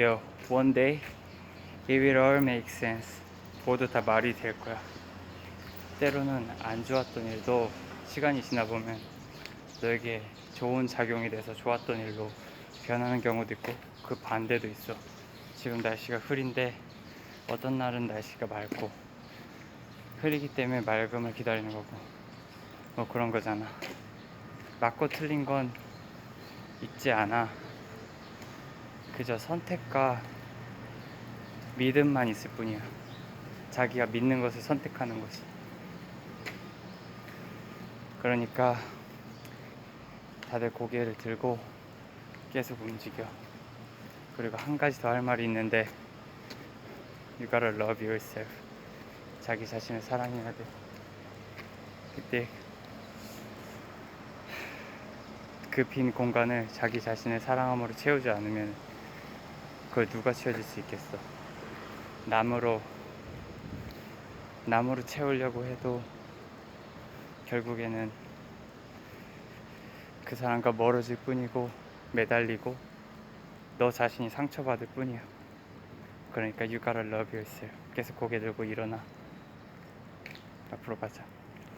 Yo, one day it will all make sense. 모두 다 말이 될 거야. 때로는 안 좋았던 일도 시간이 지나 보면 너에게 좋은 작용이 돼서 좋았던 일로 변하는 경우도 있고 그 반대도 있어. 지금 날씨가 흐린데 어떤 날은 날씨가 맑고 흐리기 때문에 맑음을 기다리는 거고 뭐 그런 거잖아. 맞고 틀린 건 있지 않아. 그저 선택과 믿음만 있을 뿐이야. 자기가 믿는 것을 선택하는 것이. 그러니까 다들 고개를 들고 계속 움직여. 그리고 한 가지 더 할 말이 있는데 You gotta love yourself. 자기 자신을 사랑해야 돼. 그때 그 빈 공간을 자기 자신의 사랑함으로 채우지 않으면 그걸 누가 채워줄 수 있겠어. 남으로 남으로 채우려고 해도 결국에는 그 사람과 멀어질 뿐이고 매달리고 너 자신이 상처받을 뿐이야. 그러니까 gotta love yourself. 계속 고개 들고 일어나. 앞으로 가자.